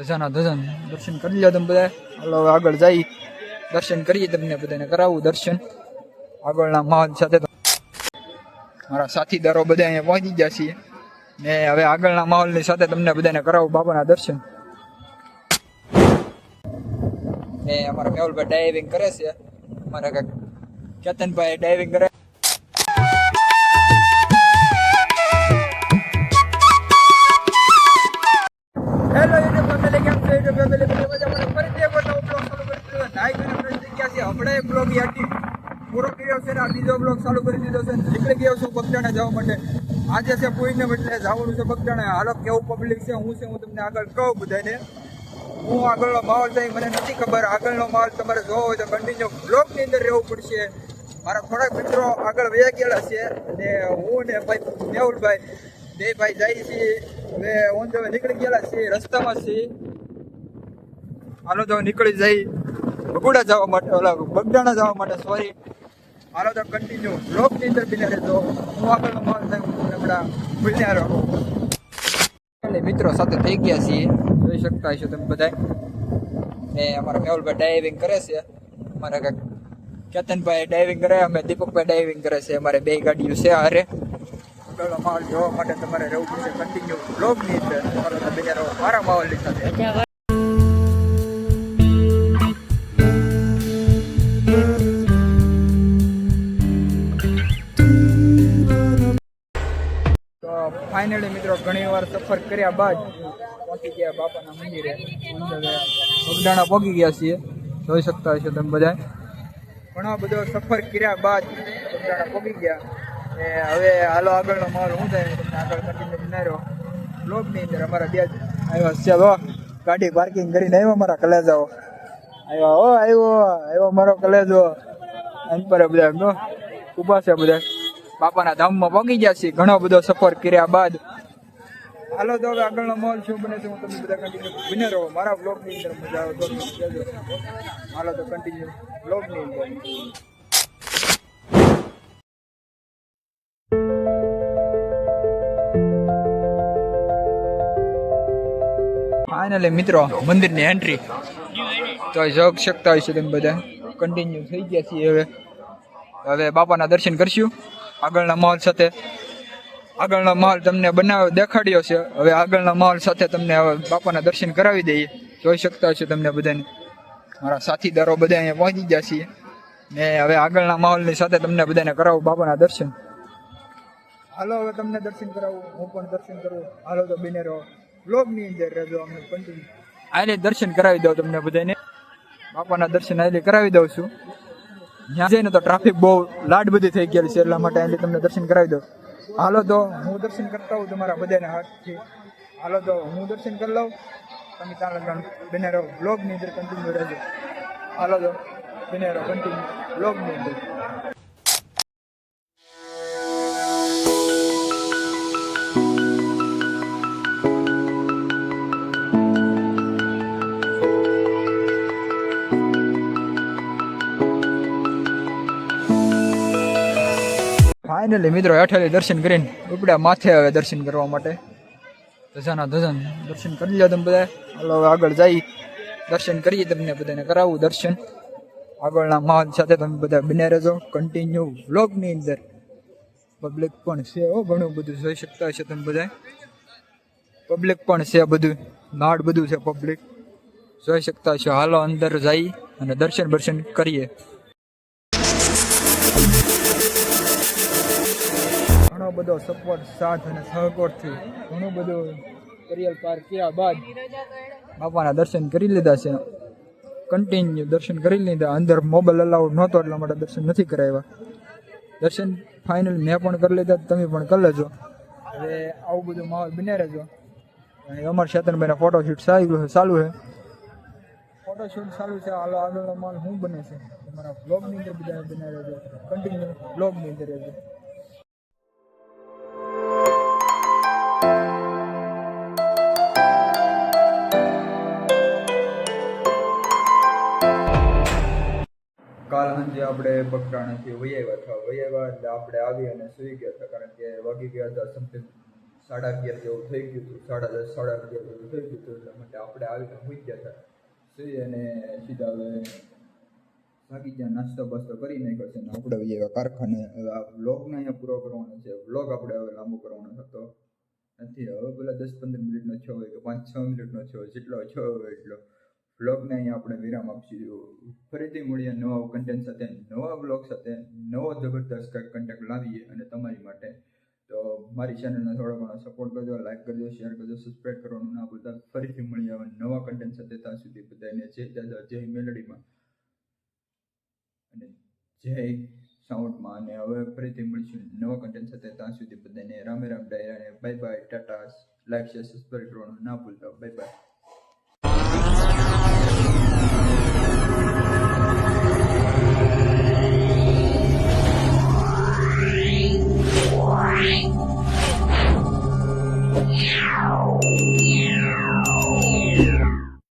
ધજાના ધજન દર્શન કરી લ્યો તમે બધા હાલો આગળ જઈ દર્શન કરીએ તમને બધાને કરાવું દર્શન. આગળના માહોલ સાથે મારા સાથીદારો બધા અહીંયા પહોંચી ગયા છીએ. ને હવે આગળના માહોલની સાથે તમને બધાને કરાવું બાબાના દર્શન. ને અમારા મેહુલભાઈ ડાઇવિંગ કરે છે. અમારા કેતનભાઈ ડાઇવિંગ કરે હમણાં એક બ્લોગ યાટી પૂરો કર્યો છે ને આ બીજો બ્લોગ ચાલુ કરી દીધો છે નીકળી ગયો છું બગદાણા જવા માટે. આજે છે કોઈને એટલે જવાનું છે બગદાણા. હાલો, કેવું પબ્લિક છે, હું છે, હું તમને આગળ કહું બધાને. હું આગળનો માહોલ થાય મને નથી ખબર. આગળનો માહોલ તમારે જોવો હોય તો કન્ટિન્યુ બ્લોગની અંદર રહેવું પડશે. મારા થોડાક મિત્રો આગળ વયા ગયેલા છે અને હું ને ભાઈ મેહુલભાઈ, બે ભાઈ જાય છે. હવે ઓન ધ નીકળી ગયેલા છે, રસ્તામાં છે. હાલો, તો નીકળી જઈ. બગુડા જવા માટે, ઓલા બગડાણા જવા માટે સોરી મારો તો કન્ટિન્યુ બ્લોગની અંદર બિના રહેતો હું આગળનો માલ થાય આપણા ભૂલ્યા રહો મિત્રો સાથે થઈ ગયા છીએ. જોઈ શકતા હશો તમે બધા ને અમારા મેહુલભાઈ ડાઇવિંગ કરે છે. અમારા કાંઈક કેતનભાઈ ડાઇવિંગ કરે, અમે દીપકભાઈ ડાઇવિંગ કરે છે. અમારે બે ગાડીઓ છે હારે. આગળનો માહોલ જોવા માટે તમારે રહેવું પડશે કન્ટિન્યુ બ્લોગની અંદર. તમારો તમે મારા માહોલની સાથે. ફાઇનલી મિત્રો ઘણી વાર સફર કર્યા બાદ પહોંચી ગયા બાપાના મંદિરે. બગદાણા પહોંચી ગયા છીએ. જોઈ શકતા હશો તમે બધા ઘણો બધો સફર કર્યા બાદ બગદાણા પહોંચી ગયા. ને હવે હાલો આગળનો મારો શું થાય તમને આગળ કન્ટિન્યુ બનાવ્યો બ્લોગની અંદર અમારા બે આવ્યા ચાલો ગાડી પાર્કિંગ કરીને આવ્યો મારા કલેજાઓ. આવ્યો હો આવ્યો આવ્યો મારો કલેજો. પર બધા ઊભા છે બધા. બાપાના ધામમાં પહોંચી ગયા છીએ. ઘણો બધો સફર કર્યા બાદ. હાલો તો હવે આગળનો મોલ શું બને છે હું તમને બધા કન્ટિન્યુ બને રહો મારા બ્લોગની અંદર મજા આવે તો કહેજો. હાલો તો કન્ટિન્યુ બ્લોગની અંદર. ફાઇનલી મિત્રો મંદિરની એન્ટ્રી તો જોગ શકતા હશો તમે બધા. કન્ટિન્યુ થઈ ગયા છીએ હવે. હવે બાપાના દર્શન કરશું. આગળના માહોલ સાથે આગળનો માહોલ તમને બનાવ દેખાડ્યો છે. હવે આગળના માહોલ સાથે તમને હવે બાપાના દર્શન કરાવી દઈએ. જોઈ શકતા હશો તમને બધાને. મારા સાથીદારો બધા અહીંયા પહોંચી ગયા છીએ. ને હવે આગળના માહોલની સાથે તમને બધાને કરાવું બાપાના દર્શન. હાલો, હવે તમને દર્શન કરાવું. હું પણ દર્શન કરું. હાલો તો બિને રહો. બ્લોગની અંદર રહેજો અમે કન્ટિન્યુ આને દર્શન કરાવી દઉં તમને બધાને. બાપાના દર્શન આલે કરાવી દઉં છું. ત્યાં જઈને તો ટ્રાફિક બહુ લાડ બધી થઈ ગયેલી છે, એટલા માટે અહીં તમને દર્શન કરાવી દો હાલો તો હું દર્શન કરતા હોઉં તમારા બધાને હાથથી. હાલો તો હું દર્શન કરી લઉં. તમે લગન બને રહો. બ્લોગની અંદર કન્ટિન્યુ રહેજો. હાલો તો બને રહો કન્ટિન્યુ બ્લોગની અંદર. ફાઇનલી મિત્રો હેઠળથી દર્શન કરીને ઉપડ્યા માથે આવે દર્શન કરવા માટે. ધજાના ધજન દર્શન કરી લો તમે બધા હાલો આગળ જઈ દર્શન કરીએ તમને બધાને કરાવું દર્શન. આગળના માહોલ સાથે તમે બધા બને રહેજો. કન્ટિન્યુ વ્લોગની અંદર. પબ્લિક પણ છે હો, ઘણું બધું જોઈ શકતા હશે તમે બધા પબ્લિક પણ છે બધું. નાડ બધું છે પબ્લિક જોઈ શકતા હશો. હાલો, અંદર જઈ અને દર્શન બર્શન કરીએ. ઘણો બધો સપોર્ટ સાથ અને સહકોરથી ઘણું બધું કરિયર પાર કર્યા બાદ બાપાના દર્શન કરી લીધા છે. કન્ટિન્યુ દર્શન કરી લીધા. અંદર મોબાઈલ અલાઉડ નહોતો એટલા માટે દર્શન નથી કરાવ્યા. દર્શન ફાઇનલ મેં પણ કરી લીધા, તમે પણ કરી લેજો. હવે આવું બધું માહોલ બને રહેજો. અને અમર શેતનભાઈના ફોટોશૂટ ચાલુ છે ચાલુ છે. ફોટોશૂટ ચાલુ છે, હાલો, આગળનો માલ શું બને છે? તમારા બ્લોગની અંદર બધા બને રહેજો. કન્ટિન્યુ બ્લોગની અંદર રહેજો. આપણે બગડાણાથી વહી થવા વહી એટલે આપણે આવી અને સૂઈ ગયા હતા. કારણ કે વાગી ગયા હતા સમથિંગ સાડા અગિયાર જેવું થઈ ગયું હતું. સાડા દસ, સાડા અગિયાર જેવું થઈ ગયું હતું. એટલા માટે આપણે આવીને સૂઈ ગયા હતા. સુઈ અને સીધા હવે બાકી ત્યાં નાસ્તો બાસ્તો કરી નાખ્યો છે ને આપણે એવા કારખાને. વ્લોગને અહીંયા પૂરો કરવાનો છે. વ્લોગ આપણે હવે લાંબો કરવાનો હતો. નથી, હવે પેલા દસ પંદર મિનિટનો છો હોય કે પાંચ છ મિનિટનો છો જેટલો છો હોય એટલો. વ્લોગને અહીંયા આપણે વિરામ આપીશું. ફરીથી મળીએ નવા કન્ટેન્ટ સાથે, નવા બ્લોગ સાથે, નવો જબરદસ્ત કન્ટેન્ટ લાવીએ અને તમારી માટે. તો મારી ચેનલને થોડો ઘણો સપોર્ટ કરજો લાઈક કરજો શેર કરજો સબસ્ક્રાઈબ કરવાનું ના ભૂલતા. ફરીથી મળીએ હવે નવા કન્ટેન્ટ સાથે. ત્યાં સુધી બધાને જય દાદા, જય મેલડીમાં. અને જય સાઉન્ડમાં. અને હવે ફરીથી મળીશું નવા કન્ટેન્ટ સાથે. ત્યાં સુધી બધાને રામે Ram, ડાયરાને bye bye tata like share subscribe કરવાનું ના ભૂલતા. Bye bye